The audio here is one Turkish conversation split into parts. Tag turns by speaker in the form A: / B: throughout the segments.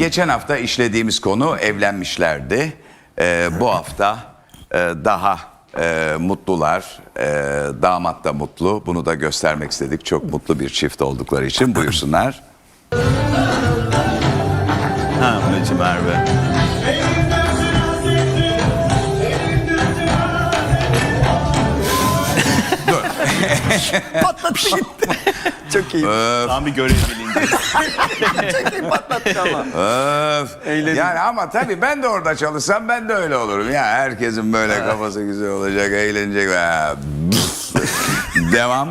A: geçen hafta işlediğimiz konu evlenmişlerdi. Ee, bu hafta e, daha e, mutlular. E, damat da mutlu. Bunu da göstermek istedik. Çok mutlu bir çift oldukları için. Buyursunlar.
B: Ha Merve.
C: Patlattı gitti. Çok iyi.
B: Tam bir görev bilinci.
C: Patlattı ama.
A: Öf. Yani ama tabii ben de orada çalışsam ben de öyle olurum. Ya herkesin böyle kafası güzel olacak, eğlenecek. Ha, Devam.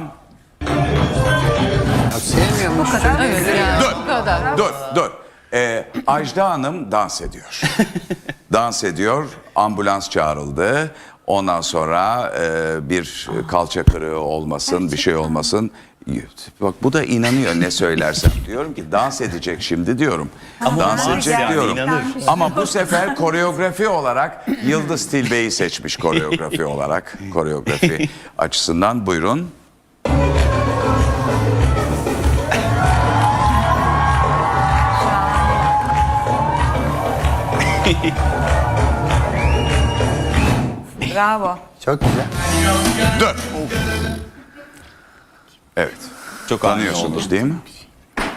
C: Sevmiyor mu?
D: Evet yani
A: Dur.
D: bu kadar.
A: Dur, dur. Ee, Ajda Hanım dans ediyor. dans ediyor. Ambulans çağrıldı. Ondan sonra e, bir kalça kırığı olmasın, bir şey olmasın. Bak bu da inanıyor ne söylersem. Diyorum ki dans edecek şimdi diyorum. dans
B: olmaz
A: edecek
B: yani,
A: diyorum.
B: inanır.
A: Ama bu sefer koreografi olarak Yıldız Tilbe'yi seçmiş koreografi olarak. Koreografi açısından buyurun.
D: Bravo.
C: Çok güzel.
A: Dur. Evet.
B: Çok
A: Tanıyorsunuz değil mi?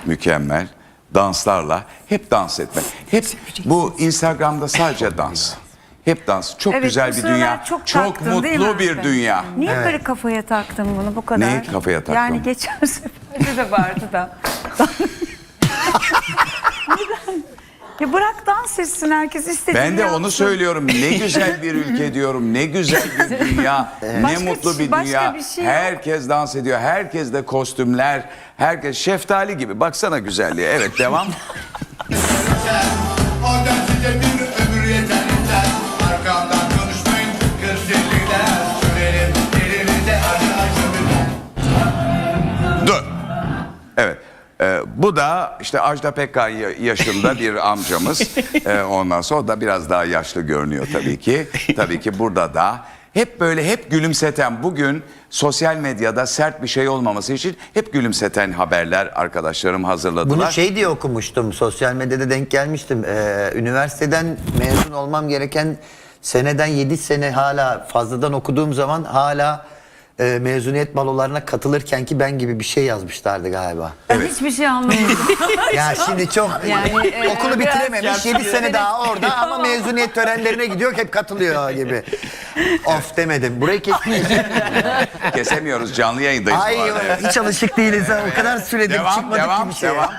A: Mükemmel. Danslarla hep dans etmek. Hep bu Instagram'da sadece dans. Hep dans. Çok
E: Evet,
A: güzel
E: bu
A: bir
E: sıralar
A: dünya.
E: çok
A: Çok,
E: taktın, değil
A: mutlu bir dünya.
E: Niye böyle kafaya taktın bunu bu kadar?
A: Neyi kafaya taktım?
E: Yani geçen seferde de vardı da. Ya bırak dans etsin herkes istediğini
A: Ben de onu
E: yapsın.
A: söylüyorum. Ne güzel bir ülke diyorum. Ne güzel bir dünya. ne
E: Başka
A: mutlu bir
E: başka
A: dünya.
E: bir şey yok.
A: herkes dans ediyor. Herkes de kostümler. Herkes şeftali gibi. Baksana güzelliğe. Evet devam.
F: Oradan size bir
A: bu da işte Ajda Pekkan ya- yaşında bir amcamız. Ee, ondan sonra o da biraz daha yaşlı görünüyor tabii ki. Tabii ki burada da hep böyle hep gülümseten bugün sosyal medyada sert bir şey olmaması için hep gülümseten haberler arkadaşlarım hazırladılar.
C: Bunu şey diye okumuştum. Sosyal medyada denk gelmiştim. Ee, üniversiteden mezun olmam gereken seneden 7 sene hala fazladan okuduğum zaman hala e, mezuniyet balolarına katılırken ki ben gibi bir şey yazmışlardı galiba.
E: Ben hiçbir şey anlamadım.
C: Ya şimdi çok
D: Yani, e,
C: okulu bitirememiş 7 sene daha orada ama mezuniyet törenlerine gidiyor hep katılıyor gibi. Of demedim. Burayı kesmeyiz.
A: Kesemiyoruz canlı yayındayız. bu
C: Ay
A: arada, evet.
C: hiç alışık değiliz. ha. O kadar süredir
A: Devam
C: çıkmadık
A: devam
C: ki bir şey.
A: devam.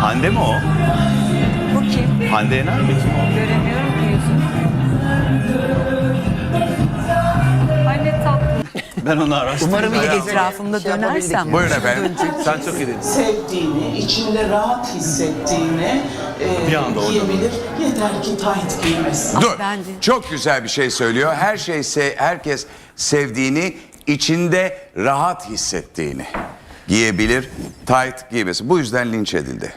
B: Hande mi o?
E: bu kim?
B: Hande Yener mi kim o?
E: Göremiyorum
B: Ben onu araştırdım.
C: Umarım iyi geceler.
D: Etrafımda
C: Şey
D: dönersem.
A: Buyurun efendim.
B: Sen çok iyi dedin.
G: sevdiğini, içinde rahat hissettiğini e,
B: Bir anda
G: giyebilir. Yeter ki tight giymesin.
A: Dur.
D: ben de.
A: Çok güzel bir şey söylüyor. Her şey se- herkes sevdiğini, içinde rahat hissettiğini giyebilir. Tight giymesi. Bu yüzden linç edildi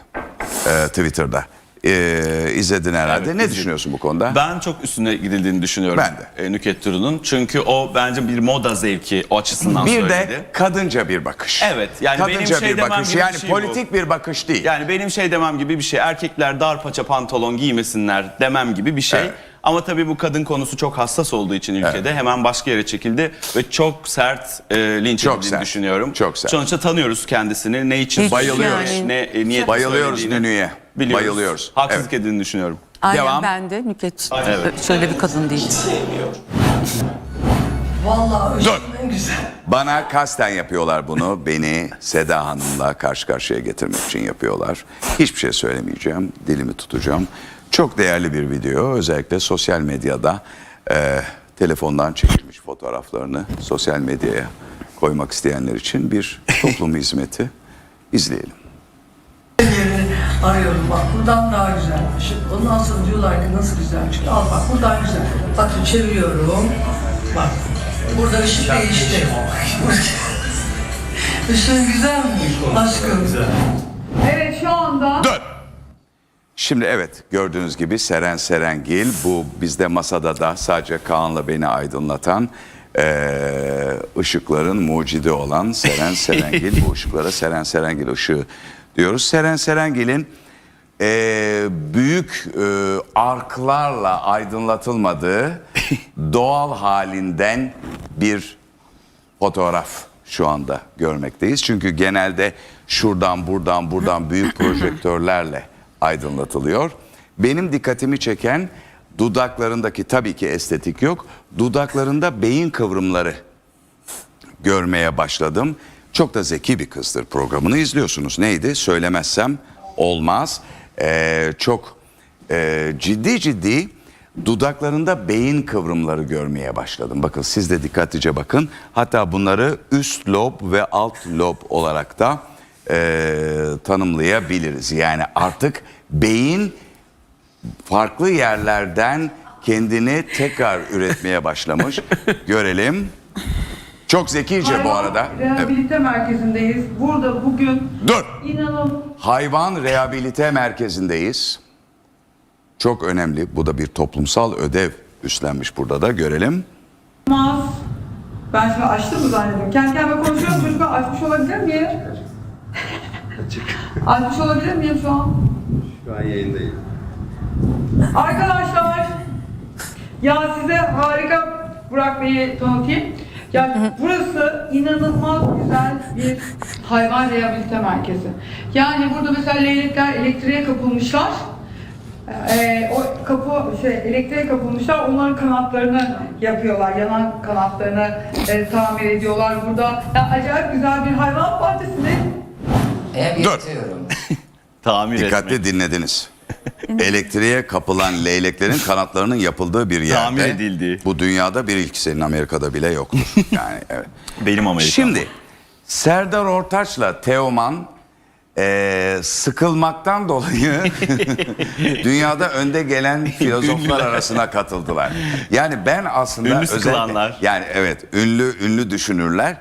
A: ee, Twitter'da. Ee, izledin herhalde.
B: Evet,
A: ne
B: izledim.
A: düşünüyorsun bu konuda?
B: Ben çok üstüne gidildiğini düşünüyorum.
A: Ben
B: e, Nükhet Duru'nun. Çünkü o bence bir moda zevki o açısından
A: bir
B: söyledi.
A: de kadınca bir bakış.
B: Evet, yani benim
A: kadınca
B: şey
A: bir
B: demem
A: bakış.
B: gibi bir
A: Yani
B: şey bu.
A: politik bir bakış değil.
B: Yani benim şey demem gibi bir şey. Erkekler dar paça pantolon giymesinler demem gibi bir şey.
A: Evet.
B: Ama tabii bu kadın konusu çok hassas olduğu için ülkede hemen başka yere çekildi ve çok sert e, linç
A: Çok
B: edildiğini
A: sert.
B: düşünüyorum.
A: Çok sert.
B: Sonuçta tanıyoruz kendisini. Ne için
D: Hiç
B: bayılıyoruz,
D: yani.
B: ne e, niyetle
A: Bayılıyoruz Nünü'ye.
B: biliyoruz.
A: Bayılıyoruz.
B: Haksızlık
A: Evet.
B: edildiğini düşünüyorum.
D: Aynen
A: Devam.
D: ben de Nüket
B: Evet.
D: şöyle bir kadın değil.
A: Dur. Bana kasten yapıyorlar bunu. Beni Seda Hanım'la karşı karşıya getirmek için yapıyorlar. Hiçbir şey söylemeyeceğim. Dilimi tutacağım. Çok değerli bir video. Özellikle sosyal medyada e, telefondan çekilmiş fotoğraflarını sosyal medyaya koymak isteyenler için bir toplum hizmeti. İzleyelim.
H: arıyorum bak buradan daha güzel. Şimdi ondan sonra diyorlar ki nasıl güzel çıktı. Al bak buradan güzel. Bak çeviriyorum. Bak burada ışık değişti. Işığın güzel mi? Aşkım. Evet şu anda
A: Dur. Şimdi evet gördüğünüz gibi Seren Serengil bu bizde masada da sadece Kaan'la beni aydınlatan Ee, ışıkların mucidi olan Seren Serengil. Bu ışıklara Seren Serengil ışığı diyoruz. Seren Serengil'in e, büyük e, arklarla aydınlatılmadığı doğal halinden bir fotoğraf şu anda görmekteyiz. Çünkü genelde şuradan buradan buradan büyük projektörlerle aydınlatılıyor. Benim dikkatimi çeken dudaklarındaki tabii ki estetik yok. Dudaklarında beyin kıvrımları görmeye başladım. Çok da zeki bir kızdır programını izliyorsunuz. Neydi? Söylemezsem olmaz. Ee, çok e, ciddi ciddi dudaklarında beyin kıvrımları görmeye başladım. Bakın siz de dikkatlice bakın. Hatta bunları üst lob ve alt lob olarak da e, tanımlayabiliriz. Yani artık beyin farklı yerlerden kendini tekrar üretmeye başlamış. Görelim. Çok zekice bu arada.
H: Rehabilite merkezindeyiz. Burada bugün
A: Dur.
H: inanın
A: Hayvan Rehabilite Merkezi'ndeyiz. Çok önemli. Bu da bir toplumsal ödev üstlenmiş burada da görelim.
H: Ben şimdi açtım mı zannediyorum. Kendi kendime konuşuyorum. Çocuklar açmış olabilir miyim? açmış olabilir miyim şu an?
I: Şu an yayındayım.
H: Arkadaşlar. Ya size harika Burak Bey'i tanıtayım. Ya burası inanılmaz güzel bir hayvan rehabilite merkezi. Yani burada mesela leylekler elektriğe kapılmışlar. Ee, o kapı şey elektriğe kapılmışlar. Onların kanatlarını yapıyorlar. Yanan kanatlarını e, tamir ediyorlar burada. Ya acayip güzel bir hayvan bahçesinde.
J: Ev
A: Dur.
B: Tamir
A: Dikkatli
B: etmek.
A: dinlediniz. Elektriğe kapılan leyleklerin kanatlarının yapıldığı bir yerde.
B: Tamir edildiği.
A: Bu dünyada bir ilk senin Amerika'da bile yoktur. Yani evet.
B: Benim Amerika'm.
A: Şimdi Serdar Ortaç'la Teoman eee, sıkılmaktan dolayı dünyada önde gelen filozoflar arasına katıldılar. Yani ben aslında
B: Ünlü
A: özellikle
B: sıkılanlar.
A: yani evet ünlü ünlü düşünürler.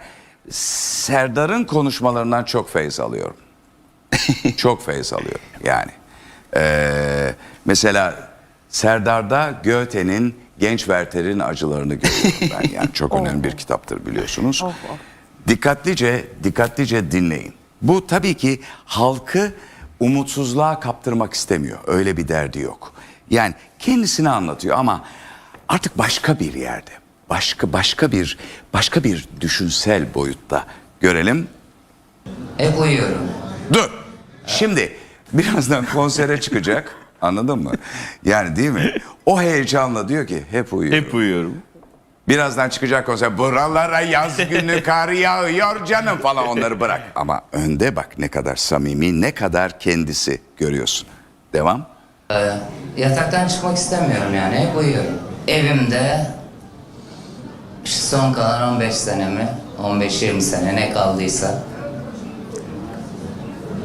A: Serdar'ın konuşmalarından çok feyiz alıyorum. çok feyiz alıyorum yani. Eee, mesela Serdar'da Goethe'nin Genç Werther'in acılarını görüyorum ben. Yani çok önemli bir kitaptır biliyorsunuz. Dikkatlice, dikkatlice dinleyin. Bu tabii ki halkı umutsuzluğa kaptırmak istemiyor. Öyle bir derdi yok. Yani kendisini anlatıyor ama artık başka bir yerde. Başka başka bir başka bir düşünsel boyutta görelim.
J: Hep uyuyorum.
A: Dur. Şimdi birazdan konsere çıkacak. Anladın mı? Yani değil mi? O heyecanla diyor ki hep uyuyorum.
B: Hep uyuyorum.
A: Birazdan çıkacak konser. Buralara yaz günü kar yağıyor canım falan onları bırak. Ama önde bak ne kadar samimi, ne kadar kendisi görüyorsun. Devam.
J: Ee, yataktan çıkmak istemiyorum yani. Hep uyuyorum. Evimde son kalan 15 senemi, 15-20 sene ne kaldıysa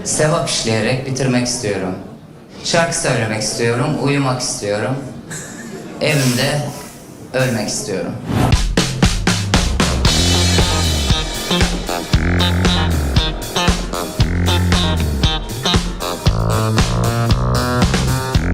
J: sevap işleyerek bitirmek istiyorum. Şarkı söylemek istiyorum, uyumak istiyorum. Evimde ölmek istiyorum.